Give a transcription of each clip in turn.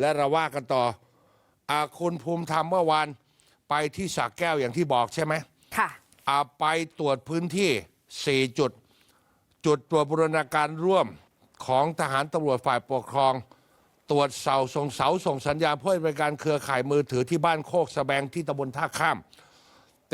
และเราว่ากันต่ออาคุณภูมิธรรมเมื่อวานไปที่สระแก้วอย่างที่บอกใช่ไหมค่ะอาไปตรวจพื้นที่ 4 จุด จุดตรวจบูรณาการร่วมของทหารตำรวจฝ่ายปกครอง ตรวจเสาส่งเสาส่งสัญญาณเพื่อให้บริการเครือข่ายมือถือที่บ้านโคกสะแบงที่ตำบลท่าข้าม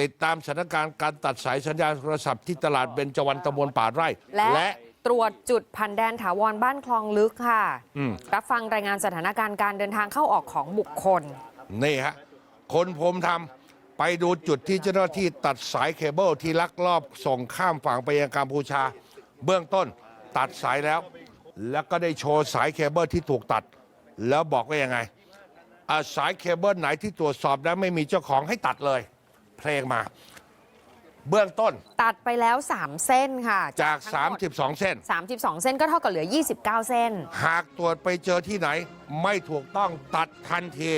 ติดตามสถานการณ์การตัดสายสัญญาณโทรศัพท์ที่ตลาดเบญจวรรณตำบลป่าไร่ และ ตรวจจุดพันแดนถาวรบ้านคลองลึกค่ะอืมรับฟังรายงานสถานการณ์การเดินทางเข้าออกของบุคคล นี่ฮะ คนผมทำไปดูจุดที่เจ้าหน้าที่ตัดสายเคเบิลที่ลักลอบส่งข้ามฝั่งไปยังกัมพูชา เบื้องต้นตัดสายแล้ว แล้วก็ได้โชว์สายเคเบิลที่ถูกตัด แล้วบอกว่ายังไงอะสายเคเบิลไหนที่ตรวจสอบแล้วไม่มีเจ้าของให้ตัดเลย เพลงมา เบื้องต้น ตัดไปแล้ว 3 เส้นค่ะจาก ทั้งหมด32 เส้น 32 เส้นก็เท่ากับเหลือ 29 เส้น หากตรวจไปเจอที่ไหน ไม่ถูกต้องตัดทันที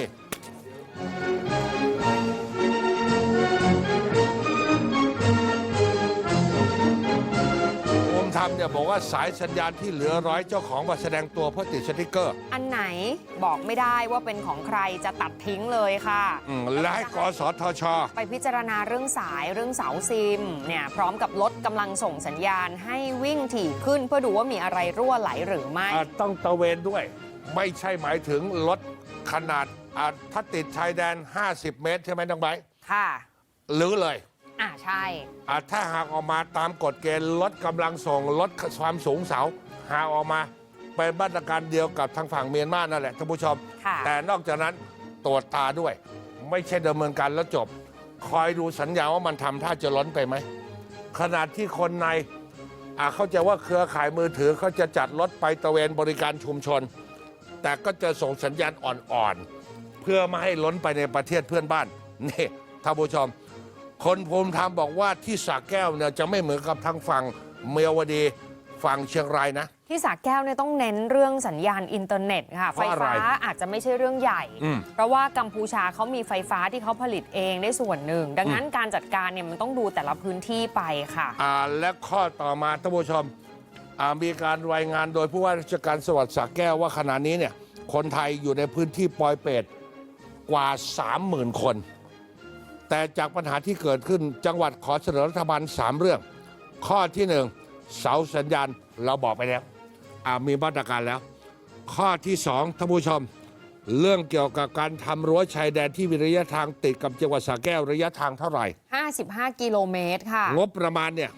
บอกว่าสายสัญญาณที่เหลือร้อยเจ้าของมาแสดงตัวเพื่อติดสติกเกอร์อันไหนบอกไม่ได้ว่าเป็นของใครจะตัดทิ้งเลยค่ะ อืมและให้กสทช ไปพิจารณาเรื่องสายเรื่องเสาซิมเนี่ยพร้อมกับลดกำลังส่งสัญญาณให้วิ่งถี่ขึ้นเพื่อดูว่ามีอะไรรั่วไหลหรือไม่ อะต้องตระเวนด้วย ไม่ใช่หมายถึงลดขนาดอะถ้าติดชายแดน 50 เมตร ใช่ไหมน้องไบร์ทค่ะ หรือเลย อ่าใช่ อะถ้าหากออกมาตามกฎเกณฑ์ลดกำลังส่งลดความสูงเสา หากออกมาเป็นมาตรการเดียวกับทางฝั่งเมียนมานั่นแหละท่านผู้ชม ค่ะ แต่นอกจากนั้นตรวจตาด้วย ไม่ใช่ดำเนินการแล้วจบ คอยดูสัญญาว่ามันทำท่าจะล้นไปไหมขนาดที่คนในอะเข้าใจว่าเครือข่ายมือถือเขาจะจัดรถไปตระเวนบริการชุมชน แต่ก็จะส่งสัญญาณอ่อนๆ เพื่อไม่ให้ล้นไปในประเทศเพื่อนบ้านนี่ท่านผู้ชม คนภูมิธรรมบอกว่าที่สระแก้วเนี่ยจะไม่เหมือนกับทางฝั่งเมียวดีฝั่งเชียงรายนะ ที่สระแก้วเนี่ยต้องเน้นเรื่องสัญญาณอินเทอร์เน็ตค่ะ เพไฟราะอะไรฟ้าอาจจะไม่ใช่เรื่องใหญ่ อืม เพราะว่ากัมพูชาเขามีไฟฟ้าที่เขาผลิตเองได้ส่วนหนึ่ง ดังนั้นการจัดการเนี่ยมันต้องดูแต่ละพื้นที่ไปค่ะ อ่าและข้อต่อมาท่านผู้ชมอ่ามีการรายงานโดยผู้ว่าราชการจังหวัดสระแก้วว่าขณะนี้เนี่ยคนไทยอยู่ในพื้นที่ปอยเปตกว่า 30,000 คน แต่จากปัญหาที่เกิดขึ้นจังหวัดขอเสนอรัฐบาล 3 เรื่อง ข้อที่หนึ่งเสาสัญญาณเราบอกไปแล้วมีมาตรการแล้ว ข้อที่สองท่านผู้ชม เรื่องเกี่ยวกับการทำรั้วชายแดนที่มีระยะทางติดกับจังหวัดสระแก้วระยะทางเท่าไหร่ 55 กิโลเมตรค่ะ งบประมาณเนี่ย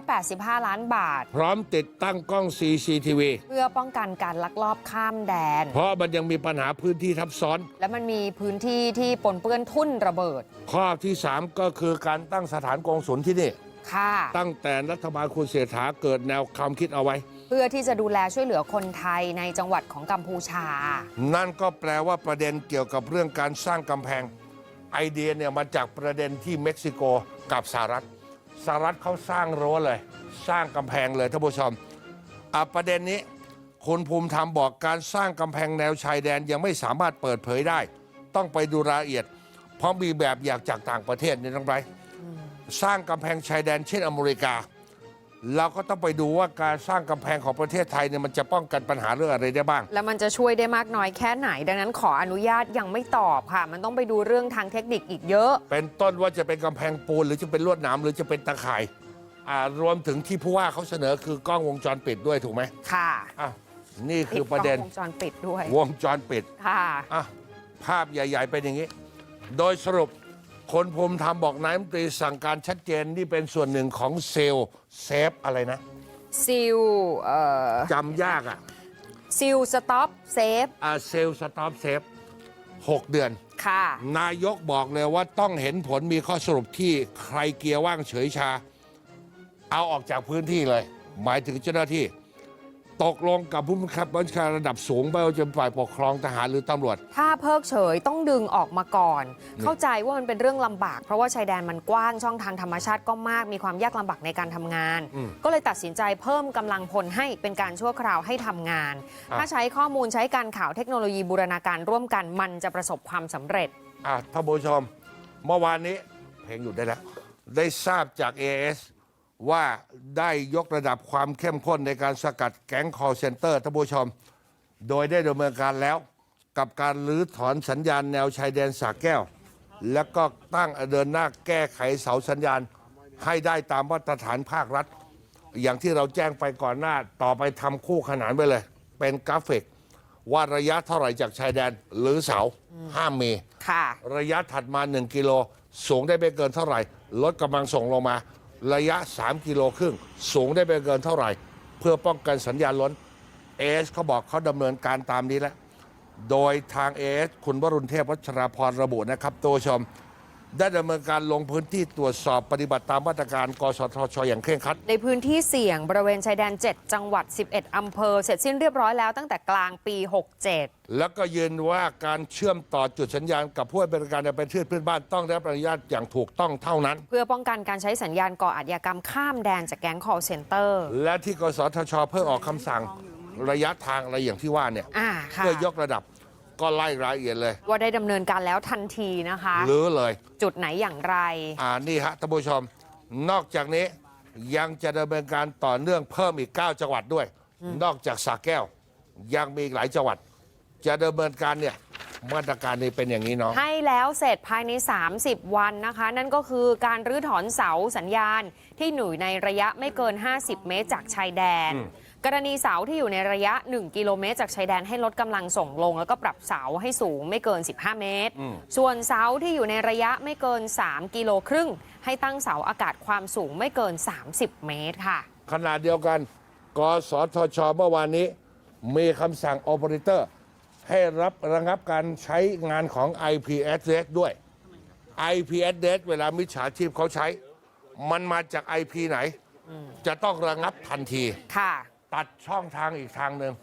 385 ล้านบาท พร้อมติดตั้งกล้อง CCTV เพื่อป้องกันการลักลอบข้ามแดน เพราะมันยังมีปัญหาพื้นที่ทับซ้อน และมันมีพื้นที่ที่ปนเปื้อนทุ่นระเบิด ข้อที่ 3 ก็คือการตั้งสถานกงสุลที่นี่ ค่ะ ตั้งแต่รัฐบาลคุณเศรษฐาเกิดแนวความคิดเอาไว้เพื่อที่จะดูแลช่วยเหลือคนไทยในจังหวัดของกัมพูชา นั่นก็แปลว่าประเด็นเกี่ยวกับเรื่องการสร้างกำแพง ไอเดียเนี่ยมาจากประเด็นที่เม็กซิโกกับสหรัฐสหรัฐเขาสร้างรั้วเลย สร้างกำแพงเลยท่านผู้ชมอะประเด็นนี้คุณภูมิธรรมบอกการสร้างกำแพงแนวชายแดนยังไม่สามารถเปิดเผยได้ ต้องไปดูรายละเอียด เพราะมีแบบอยากจากต่างประเทศนี่ต้องไปสร้างกำแพงชายแดนเช่นอเมริกา เราก็ต้องไปดูว่าการสร้างกำแพงของประเทศไทยเนี่ยมันจะป้องกันปัญหาเรื่องอะไรได้บ้าง แล้วมันจะช่วยได้มากน้อยแค่ไหน ดังนั้นขออนุญาตยังไม่ตอบค่ะ มันต้องไปดูเรื่องทางเทคนิคอีกเยอะ เป็นต้นว่าจะเป็นกำแพงปูนหรือจะเป็นลวดหนามหรือจะเป็นตะข่ายอ่ารวมถึงที่ผู้ว่าเขาเสนอคือกล้องวงจรปิดด้วยถูกไหมค่ะอะนี่คือประเด็นติกล้องวงจรปิดด้วย วงจรปิดค่ะ อะภาพใหญ่ ๆ เป็นอย่างนี้ โดยสรุป คนภูมิธรรมบอกนายมนตรีสั่งการชัดเจนนี่เป็นส่วนหนึ่งของเซลล์เซฟอะไรนะซิลเอ่อจำยากอะซิลสต็อปเซฟอะเซลล์สต็อปเซฟหกเดือน ค่ะ นายกบอกเลยว่าต้องเห็นผลมีข้อสรุปที่ใครเกียร์ว่างเฉยชา เอาออกจากพื้นที่เลย หมายถึงเจ้าหน้าที่ ตกลงกับผู้บังคับบัญชาระดับสูงไม่ว่าจะเป็นฝ่ายปกครองทหารหรือตำรวจ ถ้าเพิกเฉยต้องดึงออกมาก่อน เข้าใจว่ามันเป็นเรื่องลำบาก เพราะว่าชายแดนมันกว้างช่องทางธรรมชาติก็มากมีความยากลำบากในการทำงาน อืมก็เลยตัดสินใจเพิ่มกำลังพลให้เป็นการชั่วคราวให้ทำงาน อะ ถ้าใช้ข้อมูลใช้การข่าวเทคโนโลยีบูรณาการร่วมกันมันจะประสบความสำเร็จ อะท่านผู้ชม เมื่อวานนี้เพลงหยุดได้แล้ว ได้ทราบจาก AS ว่าได้ยกระดับความเข้มข้นในการสกัดแก๊ง call center ท่านผู้ชม โดยได้ดำเนินการแล้วกับการรื้อถอนสัญญาณแนวชายแดนสาแก้ว แล้วก็ตั้งเดินหน้าแก้ไขเสาสัญญาณให้ได้ตามมาตรฐานภาครัฐ อย่างที่เราแจ้งไปก่อนหน้าต่อไปทำคู่ขนานไปเลย เป็นกราฟิก ว่าระยะเท่าไหร่จากชายแดนหรือเสาห้ามมีค่ะระยะถัดมา 1 กิโลสูงได้ไม่เกินเท่าไหร่ ลดกำลังส่งลงมา ระยะ 3 กิโลครึ่ง สูงได้ไปเกินเท่าไหร่ เพื่อป้องกันสัญญาณล้นเอสเขาบอกเขาดำเนินการตามนี้แล้ว โดยทางเอสคุณวรุณเทพวัชราพรระบุนะครับตัวชม ได้ดำเนินการลงพื้นที่ตรวจสอบปฏิบัติตามมาตรการกสทช อย่างเคร่งครัด ในพื้นที่เสี่ยงบริเวณชายแดน 7 จังหวัด 11 อำเภอ เสร็จสิ้นเรียบร้อยแล้วตั้งแต่กลางปี 67 แล้วก็ยืนว่าการเชื่อมต่อจุดสัญญาณกับผู้ให้บริการในประเทศเพื่อนบ้านต้องได้รับอนุญาตอย่างถูกต้องเท่านั้น เพื่อป้องกันการใช้สัญญาณก่ออาชญากรรมข้ามแดนจากแก๊ง call center และที่กสทช เพิ่งออกคำสั่งระยะทางอะไรอย่างที่ว่าเนี่ยอ่าค่ะเพื่อยกระดับ ก็ไล่รายละเอียดเลย ว่าได้ดำเนินการแล้วทันทีนะคะ หรือเลย จุดไหนอย่างไร อ่านี่ฮะท่านผู้ชม นอกจากนี้ยังจะดำเนินการต่อเนื่องเพิ่มอีก 9 จังหวัดด้วย นอกจากสระแก้ว ยังมีอีกหลายจังหวัด จะดำเนินการเนี่ยมาตรการนี้เป็นอย่างนี้เนาะ ให้แล้วเสร็จภายใน 30 วันนะคะ นั่นก็คือการรื้อถอนเสาสัญญาณที่หนุยในระยะไม่เกิน 50 เมตรจากชายแดน กรณีเสาที่อยู่ในระยะ 1 กิโลเมตร จากชายแดนให้ลดกำลังส่งลง แล้วก็ปรับเสาให้สูงไม่เกิน 15 เมตรอืมส่วนเสาที่อยู่ในระยะไม่เกิน 3 กิโลครึ่ง ให้ตั้งเสาอากาศความสูงไม่เกิน 30 เมตรค่ะขณะเดียวกัน กสทช เมื่อวานนี้ มีคำสั่ง o p e r a t o r ให้รับระงับการใช้งานของ IP address ด้วย IP address เวลามิจฉาชีพเขาใช้ มันมาจาก IP ไหน จะต้องระงับทันทีค่ะ ตัดช่องทางอีกทางหนึ่ง